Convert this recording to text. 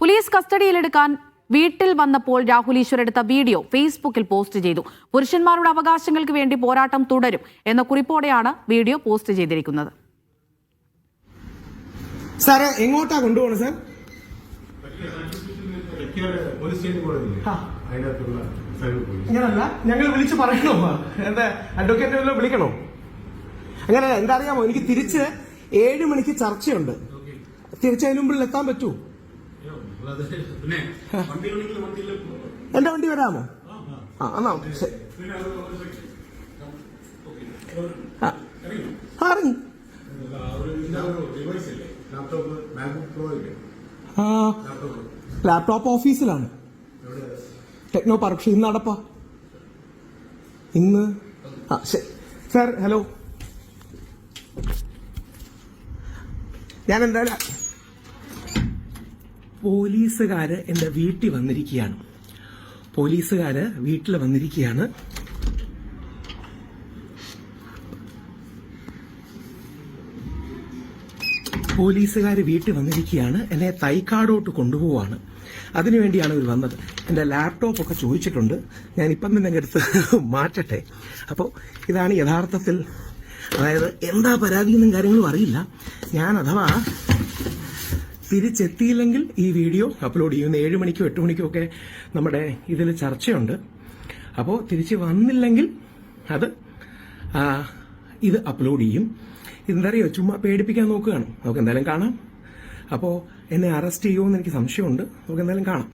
Police കസ്റ്റഡിയിലെടുക്കാൻ വീട്ടിൽ വന്നപ്പോൾ രാഹുൽ ഈശ്വർ എടുത്ത വീഡിയോ ഫേസ്ബുക്കിൽ പോസ്റ്റ് ചെയ്തു. പുരുഷന്മാരുടെ അവകാശങ്ങൾക്ക് വേണ്ടി പോരാട്ടം തുടരും എന്ന കുറിപ്പോടെയാണ് വീഡിയോ പോസ്റ്റ് ചെയ്തിരിക്കുന്നത്. എങ്ങോട്ടാ സൈബർ ഞങ്ങൾ എന്താ വിളിക്കണോ? അങ്ങനെ എന്താ അറിയാമോ? എനിക്ക് തിരിച്ച് ഏഴ് മണിക്ക് ചർച്ചയുണ്ട്. തിരിച്ചതിന് മുമ്പിൽ എത്താൻ പറ്റൂ. എന്റെ വണ്ടി വരാമോ? ആ എന്നാ ഇല്ലേ? ലാപ്ടോപ്പ് ഓഫീസിലാണ് ടെക്നോ പാർക്ക് ഇന്ന് അടപ്പാ. ഇന്ന്. ആ ശരി. സാർ ഹലോ ഞാൻ എന്തായാലും പോലീസുകാര് എന്റെ വീട്ടിൽ വന്നിരിക്കുകയാണ്. പോലീസുകാര് വീട്ടിൽ വന്നിരിക്കുകയാണ്. പോലീസുകാർ വീട്ടിൽ വന്നിരിക്കുകയാണ്. എന്നെ തൈക്കാടോട്ട് കൊണ്ടുപോവാണ്. അതിനുവേണ്ടിയാണ് ഇവർ വന്നത്. എന്റെ ലാപ്ടോപ്പൊക്കെ ചോദിച്ചിട്ടുണ്ട്. ഞാൻ ഇപ്പം തന്നെ എടുത്ത് മാറ്റട്ടെ. അപ്പോൾ ഇതാണ് യഥാർത്ഥത്തിൽ അതായത് എന്താ പരാതിയെന്നും കാര്യങ്ങളും അറിയില്ല. ഞാൻ അഥവാ തിരിച്ചെത്തിയില്ലെങ്കിൽ ഈ വീഡിയോ അപ്ലോഡ് ചെയ്യുന്ന ഏഴ് മണിക്കോ എട്ട് മണിക്കോ ഒക്കെ നമ്മുടെ ഇതിൽ ചർച്ചയുണ്ട്. അപ്പോൾ തിരിച്ച് വന്നില്ലെങ്കിൽ അത് ഇത് അപ്ലോഡ് ചെയ്യും. ഇതെന്തറിയോ ചുമ്മാ പേടിപ്പിക്കാൻ നോക്കുകയാണ്. നമുക്ക് എന്തായാലും കാണാം. അപ്പോൾ എന്നെ അറസ്റ്റ് ചെയ്യുമോ എന്ന് എനിക്ക് സംശയമുണ്ട്. നമുക്ക് എന്തായാലും കാണാം.